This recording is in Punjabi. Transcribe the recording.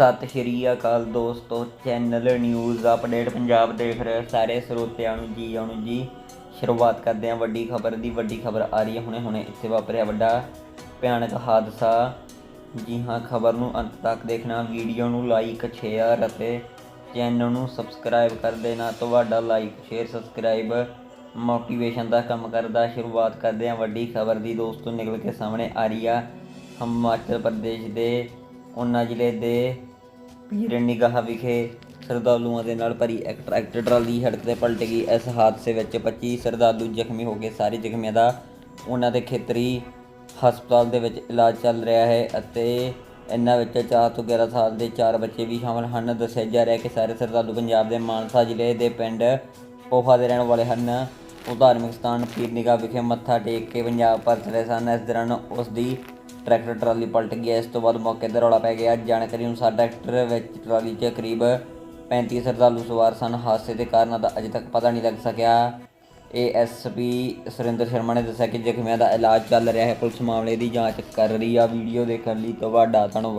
ਸਤਿ ਸ਼੍ਰੀ ਅਕਾਲ ਦੋਸਤੋ ਚੈਨਲ ਨਿਊਜ਼ ਅਪਡੇਟ ਪੰਜਾਬ ਦੇਖ ਰਹੇ ਸਾਰੇ ਸਰੋਤਿਆਂ ਨੂੰ ਜੀ, ਆਉਣ ਨੂੰ ਜੀ। ਸ਼ੁਰੂਆਤ ਕਰਦੇ ਹਾਂ ਵੱਡੀ ਖਬਰ ਦੀ, ਵੱਡੀ ਖਬਰ ਆ ਰਹੀ ਹੈ ਹੁਣੇ ਹੁਣੇ, ਇੱਥੇ ਵਾਪਰਿਆ ਵੱਡਾ ਭਿਆਨਕ ਹਾਦਸਾ। ਜੀ ਹਾਂ, ਖਬਰ ਨੂੰ ਅੰਤ ਤੱਕ ਦੇਖਣਾ ਵੀਡੀਓ ਨੂੰ ਲਾਈਕ ਸ਼ੇਅਰ ਅਤੇ ਚੈਨਲ ਨੂੰ ਸਬਸਕ੍ਰਾਈਬ ਕਰ ਦੇਣਾ। ਤੁਹਾਡਾ ਲਾਈਕ ਸ਼ੇਅਰ ਸਬਸਕ੍ਰਾਈਬ ਮੋਟੀਵੇਸ਼ਨ ਦਾ ਕੰਮ ਕਰਦਾ। ਸ਼ੁਰੂਆਤ ਕਰਦੇ ਹਾਂ ਵੱਡੀ ਖਬਰ ਦੀ। ਦੋਸਤੋ, ਨਿਕਲ ਕੇ ਸਾਹਮਣੇ ਆ ਰਹੀ ਆ ਹਿਮਾਚਲ ਪ੍ਰਦੇਸ਼ ਦੇ ਉਹਨਾਂ ਜ਼ਿਲ੍ਹੇ ਦੇ ਪੀਰ ਨਿਗਾਹ ਵਿਖੇ ਸਰਦਾਲੂਆਂ ਦੇ ਨਾਲ ਭਰੀ ਇੱਕ ਟਰੈਕਟਰ ਟਰਾਲੀ ਸੜਕ ਤੇ ਪਲਟ ਗਈ। ਇਸ ਹਾਦਸੇ ਵਿੱਚ 25 ਸਰਦਾਲੂ ਜ਼ਖਮੀ ਹੋ ਗਏ। ਸਾਰੇ ਜ਼ਖਮੀਆਂ ਦਾ ਉਹਨਾਂ ਦੇ ਖੇਤਰੀ ਹਸਪਤਾਲ ਦੇ ਵਿੱਚ ਇਲਾਜ ਚੱਲ ਰਿਹਾ ਹੈ ਅਤੇ ਇਹਨਾਂ ਵਿੱਚ 4 ਤੋਂ 11 ਸਾਲ ਦੇ 4 ਬੱਚੇ ਵੀ ਸ਼ਾਮਲ ਹਨ। ਦੱਸਿਆ ਜਾ ਰਿਹਾ ਕਿ ਸਾਰੇ ਸਰਦਾਲੂ ਪੰਜਾਬ ਦੇ ਮਾਨਸਾ ਜ਼ਿਲ੍ਹੇ ਦੇ ਪਿੰਡ ਪੋਹਾ ਦੇ ਰਹਿਣ ਵਾਲੇ ਹਨ। ਉਹ ਧਾਰਮਿਕ ਸਥਾਨ ਪੀਰ ਨਿਗਾਹ ਵਿਖੇ ਮੱਥਾ ਟੇਕ ਕੇ ਪੰਜਾਬ ਪਰਤ ਰਹੇ ਸਨ। ਇਸ ਦੌਰਾਨ ਉਸ ਦੀ ਟਰੈਕਟਰ ਟਰਾਲੀ ਪਲਟ ਗਿਆ, ਇਸ ਤੋਂ ਬਾਅਦ ਮੌਕੇ ਤੇ ਰੌਲਾ ਪੈ ਗਿਆ। ਜਾਣਕਾਰੀ ਅਨੁਸਾਰ ਟਰੈਕਟਰ ਵਿੱਚ ਟਰਾਲੀ 'ਚ ਕਰੀਬ 35 ਸਰਦਾਲੂ ਸਵਾਰ ਸਨ। ਹਾਦਸੇ ਦੇ ਕਾਰਨਾਂ ਦਾ ਅਜੇ ਤੱਕ ਪਤਾ ਨਹੀਂ ਲੱਗ ਸਕਿਆ। ਏਐਸਪੀ ਸੁਰਿੰਦਰ ਸ਼ਰਮਾ ਨੇ ਦੱਸਿਆ ਕਿ ਜ਼ਖਮੀਆਂ ਦਾ ਇਲਾਜ ਚੱਲ ਰਿਹਾ ਹੈ। ਪੁਲਿਸ ਮਾਮਲੇ ਦੀ ਜਾਂਚ ਕਰ ਰਹੀ ਆ। ਵੀਡੀਓ ਦੇਖਣ ਲਈ ਤੁਹਾਡਾ ਧੰਨਵਾਦ।